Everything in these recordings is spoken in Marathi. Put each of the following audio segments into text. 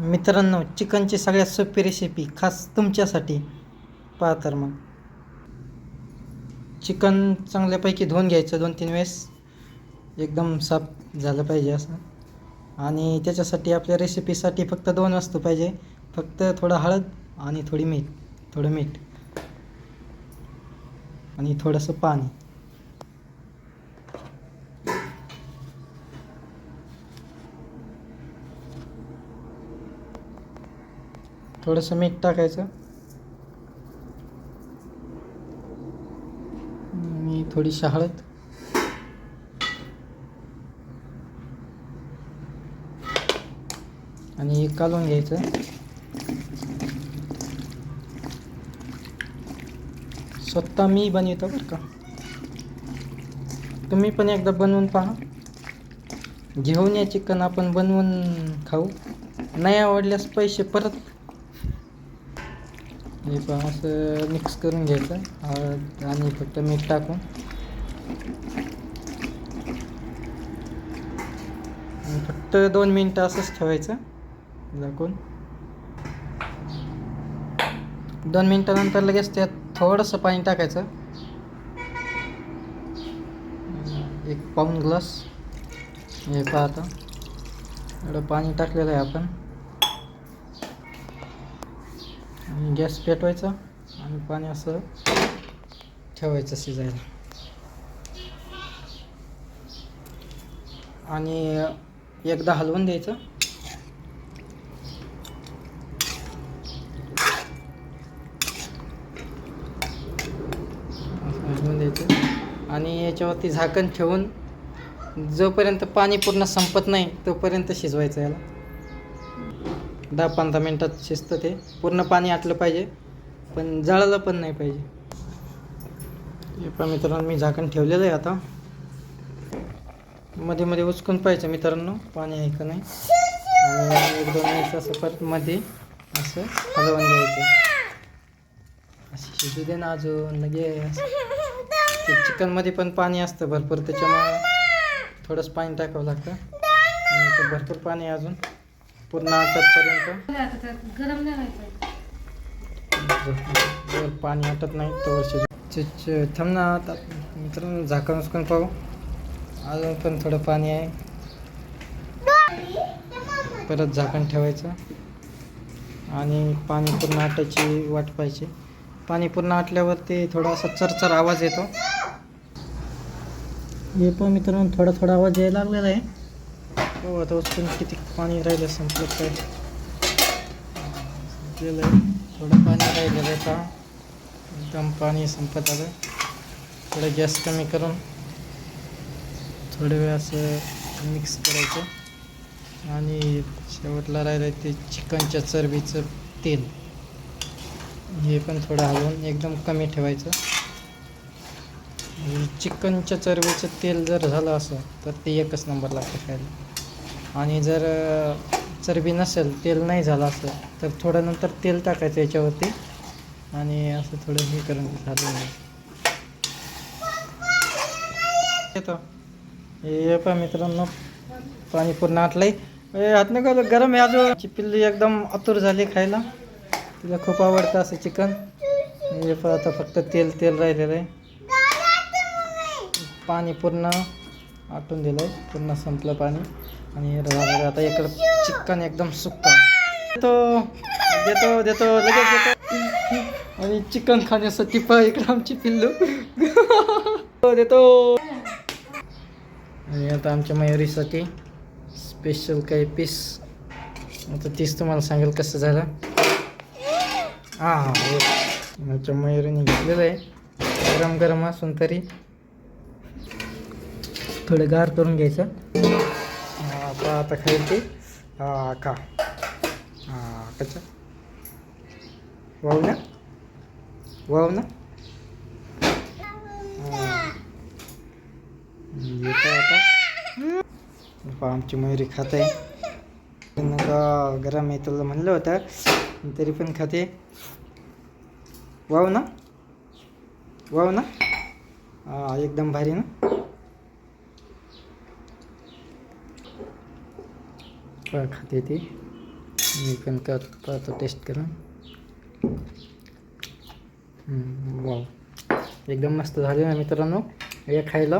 मित्रांनो चिकनची सगळ्यात सोपी रेसिपी खास तुमच्यासाठी. पहा तर मग. चिकन चांगल्यापैकी धुवून घ्यायचं दोन तीन वेळेस. एकदम साफ झालं पाहिजे असं. आणि त्याच्यासाठी आपल्या रेसिपीसाठी फक्त दोन वस्तू पाहिजे. फक्त थोडं हळद आणि थोडी मीठ. थोडं मीठ. आणि थोडंसं पाणी. थोडंसं मीठ टाकायचं. आणि थोडीशी हळद आणि एक कालवून घ्यायचं. स्वतः मी बनवतो बरं का. तुम्ही पण एकदा बनवून पहा. घेऊन या चिकन आपण बनवून खाऊ. नाही आवडल्यास पैसे परत हे पहा असं मिक्स करून घ्यायचं. हळद आणि फक्त मीठ टाकून. आणि फक्त दोन मिनटं असंच ठेवायचं झाकून. दोन मिनटानंतर लगेच त्यात थोडंसं पाणी टाकायचं. एक पाऊन ग्लास. हे पाहता एवढं पाणी टाकलेलं आहे आपण. गॅस पेटवायचा आणि पाणी असं ठेवायचं शिजायला. आणि एकदा हलवून द्यायचं. हलवून द्यायचं. आणि याच्यावरती झाकण ठेवून जोपर्यंत पाणी पूर्ण संपत नाही तोपर्यंत शिजवायचं याला. दहा पंधरा मिनटात शिजतं ते. पूर्ण पाणी आटलं पाहिजे पण जळालं पण नाही पाहिजे. पण मित्रांनो मी झाकण ठेवलेलं आहे आता. मध्ये मध्ये उचकून पाहिजे मित्रांनो पाणी आहे का नाही. आणि एक दोन मिनिट असं परत मध्ये असं हलवून द्यायचं अशी शिजू दे ना अजून लगे ते चिकनमध्ये पण पाणी असतं भरपूर त्याच्यामुळे थोडंसं पाणी टाकावं लागतं. भरपूर पाणी आहे अजून. पूर्ण आटतपर्यंत? गरम नाही जर पाणी आटत नाही तर शिजू थांब ना आता. मित्रांनो झाकण उचकून पाहू. अजून पण थोडं पाणी आहे. परत झाकण ठेवायचं. आणि पाणी पूर्ण आटायची वाट पाहिजे पाणी पूर्ण आटल्यावरती थोडा असा चरचर आवाज येतो. हे पण मित्रांनो थोडा थोडा आवाज यायला लागलेला आहे. हो आता उचलून किती पाणी राहिलं संपलं काय? संपलेलं आहे. थोडं पाणी राहिलेलं आहे का एकदम पाणी संपत आलं थोडं गॅस कमी करून थोडं वेळ असं मिक्स करायचं. आणि शेवटला राहिलं ते चिकनच्या चरबीचं तेल. हे पण थोडं हलवून एकदम कमी ठेवायचं. चिकनच्या चरबीचं तेल जर झालं असं तर ते एकच नंबर लागतं खायला आणि जर चरबी नसेल तेल नाही झालं असं तर थोडं नंतर तेल टाकायचं याच्यावरती आणि असं थोडं हे करून झालं येतो. हे पा मित्रांनो पाणी पूर्ण आटलंय. ए हात नाही का गरम आहे अजून. पिल्ली एकदम आतुर झाली खायला. तिला खूप आवडतं असं चिकन. हे पण आता फक्त तेल तेल राहिलेलं आहे. पाणी पूर्ण. आटून दिलं आहे पूर्ण संपलं पाणी. आणि आता इकडं चिकन एकदम सुक्का देतो देतो देतो लगेच देतो. आणि चिकन खाण्यासाठी पण इकडं आमची पिल्लू. देतो आणि आता आमच्या मयुरीसाठी स्पेशल काही पीस आता तीच तुम्हाला सांगेल कसं झालं. हां हां. हो. आमच्या मयुरीने घेतलेलं आहे. गरम गरम असून तरी. थोडं गार करून घ्यायचं. आता आता खाईल ते. का हां कच्चा. वाव ना वाव ना आता. पहा आमची मयुरी खात. आहे नका गरम आहे तुला म्हणलं होतं. तरी पण खाते. वाव ना वाव ना एकदम भारी ना. पहा खाते ते. मी पण कर टेस्ट करून. वाव एकदम मस्त झाले ना मित्रांनो. हे खायला.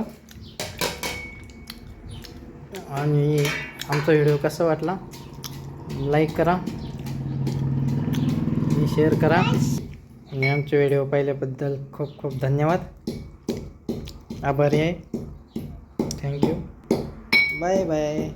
आणि आमचा व्हिडिओ कसा वाटला? लाईक करा. आणि शेअर करा. आणि आमचे व्हिडिओ पाहिल्याबद्दल खूप खूप धन्यवाद. आभारी आहे. Thank you bye bye